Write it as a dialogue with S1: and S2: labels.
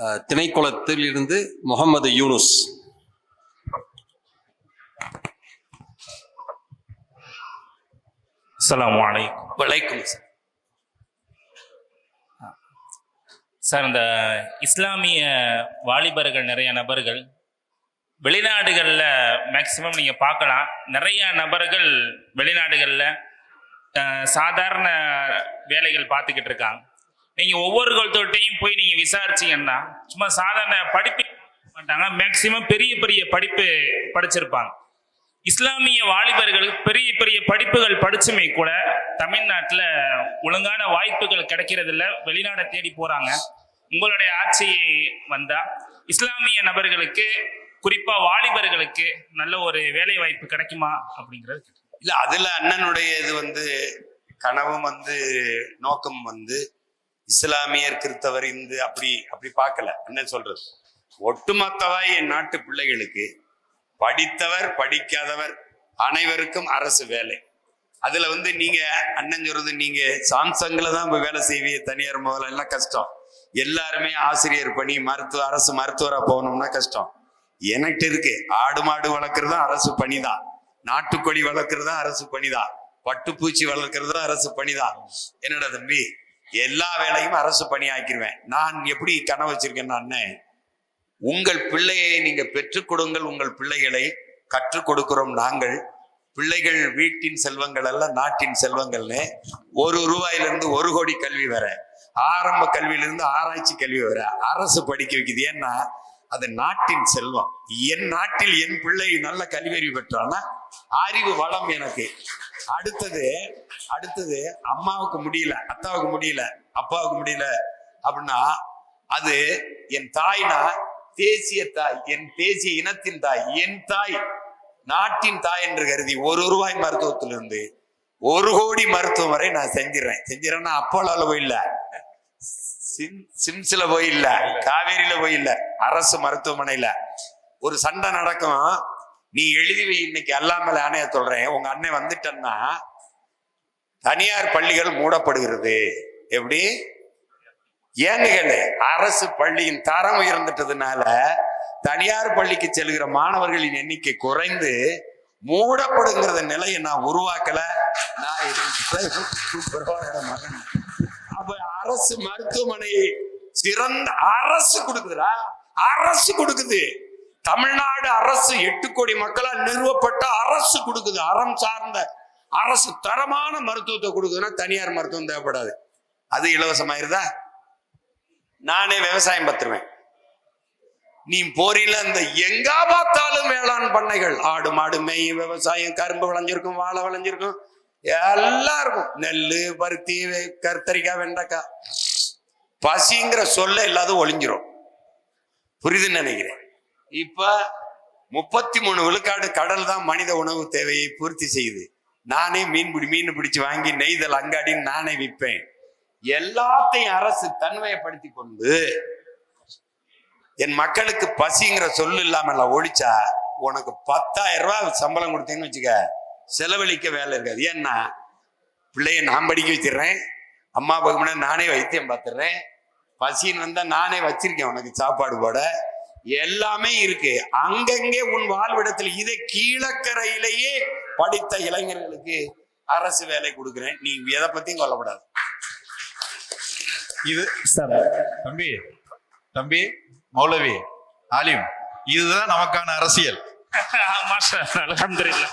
S1: திணைக்குளத்தில் இருந்து முகமது யூனுஸ்.
S2: அலைக்கும்.
S1: வலைக்கும்
S2: சார் இந்த இஸ்லாமிய வாலிபர்கள் நிறைய நபர்கள் வெளிநாடுகளில் மேக்சிமம் நீங்கள் பார்க்கலாம். நிறைய நபர்கள் வெளிநாடுகளில் சாதாரண வேலைகள் பார்த்துக்கிட்டு இருக்காங்க. நீங்கள் ஒவ்வொருத்தொட்டையும் போய் நீங்கள் விசாரிச்சீங்கன்னா சும்மா சாதாரண படிப்பு மாட்டாங்க. மேக்சிமம் பெரிய பெரிய படிப்பு படிச்சிருப்பாங்க. இஸ்லாமிய வாலிபர்கள் பெரிய பெரிய படிப்புகள் படிச்சுமே கூட தமிழ்நாட்டில் ஒழுங்கான வாய்ப்புகள் கிடைக்கிறதில்ல. வெளிநாடை தேடி போறாங்க. உங்களுடைய ஆட்சி வந்தா இஸ்லாமிய நபர்களுக்கு குறிப்பா வாலிபர்களுக்கு நல்ல ஒரு வேலை வாய்ப்பு கிடைக்குமா அப்படிங்கிறது
S3: இல்ல அதுல அண்ணனுடைய இது வந்து கனவும் வந்து நோக்கம் வந்து இஸ்லாமியர் கிறித்தவர் இந்து அப்படி அப்படி பார்க்கல. அண்ணன் சொல்றது? ஒட்டுமொத்தவாய் என் நாட்டு பிள்ளைகளுக்கு படித்தவர் படிக்காதவர் அனைவருக்கும் அரசு வேலை. அதுல வந்து நீங்க அண்ணன் சொல்றது நீங்க சாம்சங்ல தான் போய் வேலை செய்வீங்க தனியார் முதல்ல. எல்லாம் கஷ்டம். எல்லாருமே ஆசிரியர் பணி மருத்துவ அரசு மருத்துவரா போகணும்னா கஷ்டம். எனக்கு இருக்கு. ஆடு மாடு வளர்க்கறது அரசு பணிதான். நாட்டுக்கோழி வளர்க்கறது அரசு பணிதான். பட்டுப்பூச்சி வளர்க்கறது அரசு பணிதான். என்னடா தம்பி? எல்லா வேலையும் அரசு பணி ஆக்கிடுவேன் நான் எப்படி கனவு வச்சிருக்கேன் அண்ணன் உங்கள் பிள்ளையை நீங்க பெற்றுக் கொடுங்கள் உங்கள் பிள்ளைகளை கற்றுக் கொடுக்கிறோம் நாங்கள். பிள்ளைகள் வீட்டின் செல்வங்கள் அல்ல நாட்டின் செல்வங்கள்னு. ஒரு ரூபாயிலிருந்து ஒரு கோடி கல்வி வர ஆரம்ப கல்வியிலிருந்து ஆராய்ச்சி கல்வி வர அரசு படிக்க வைக்குது. ஏன்னா அது நாட்டின் செல்வம். என் நாட்டில் என் பிள்ளை நல்ல கல்வியறிவு பெற்றான்னா அறிவு வளம் எனக்கு. அடுத்தது அடுத்தது அம்மாவுக்கு முடியல அத்தாவுக்கு முடியல அப்பாவுக்கு முடியல அப்படின்னா அது என் தாய்னா தேசிய தாய் என் தேசிய இனத்தின் தாய் என் தாய் நாட்டின் தாய் என்று கருதி ஒரு ரூபாய் மருத்துவத்திலிருந்து ஒரு கோடி மருத்துவம் வரை நான் செஞ்சிடறேன். செஞ்சிடறேன்னா அப்போலால போயில்ல. சிம்ஸ்ல போய் காவேரியில போய் அரசு மருத்துவமனையில. ஒரு சண்டை நடக்கும். நீ எழுதி இன்னைக்கு அல்லாமல் ஆணைய சொல்றேன். உங்க அண்ணன் வந்துட்டன்னா தனியார் பள்ளிகள் மூடப்படுகிறது. எப்படி? ஏன்னு கேளு. அரசு பள்ளியின் தரம் உயர்ந்துட்டதுனால தனியார் பள்ளிக்கு செல்கிற மாணவர்களின் எண்ணிக்கை குறைந்து மூடப்படுங்கிற நிலையை நான் உருவாக்கல. நான் அப்ப அரசு மருத்துவமனை சிறந்த அரசு கொடுக்குதுரா அரசு கொடுக்குது. தமிழ்நாடு அரசு எட்டு கோடி மக்களால் நிறுவப்பட்ட அரசு கொடுக்குது. அறம் சார்ந்த அரசு தரமான மருத்துவத்தை கொடுக்குதுன்னா தனியார் மருத்துவம் தேவைப்படாது. அது இலவசமாயிருதா நானே விவசாயம் பத்துருவேன். நீ போரில இந்த எங்க பார்த்தாலும் வேளாண் பண்ணைகள். ஆடு மாடு மேய் விவசாயம் கரும்பு விளைஞ்சிருக்கும் வாழை விளைஞ்சிருக்கும். எல்லாம் இருக்கும். நெல் பருத்தி வே- கத்தரிக்காய் வெண்டைக்காய். பசிங்கிற சொல்ல இல்லாத ஒளிஞ்சிரும். புரிதுன்னு நினைக்கிறேன். இப்ப முப்பத்தி மூணு விழுக்காடு கடல் தான் மனித உணவு தேவையை பூர்த்தி செய்யுது. நானே மீன் பிடி மீன் பிடிச்சு வாங்கி நெய்தல் அங்காடின்னு நானே விற்பேன். எல்லாத்தையும் அரசு தன்மையப்படுத்தி கொண்டு என் மக்களுக்கு பசிங்கிற சொல்லு இல்லாம ஒழிச்சா உனக்கு பத்தாயிரம் ரூபாய் சம்பளம் கொடுத்தீங்கன்னு வச்சுக்க செலவழிக்க வேலை இருக்காது. ஏன்னா பிள்ளைய நான் படிக்க வச்சிடுறேன். அம்மா அப்பாவுக்கு நானே வைத்தியம் பார்த்துடுறேன். பசின்னு வந்தா நானே வச்சிருக்கேன் உனக்கு சாப்பாடு போட. எல்லாமே இருக்கு. அங்கங்கே உன் வாழ்விடத்தில் இதை கீழக்கரையிலேயே படித்த இளைஞர்களுக்கு அரசு வேலை கொடுக்குறேன். நீ எதை பத்தியும் கொல்லப்படாது
S4: இது
S2: சார்
S4: தம்பி தம்பி மௌலவி ஆலிம் இதுதான் நமக்கான அரசியல்.
S2: மாஷா அலமதுல்லா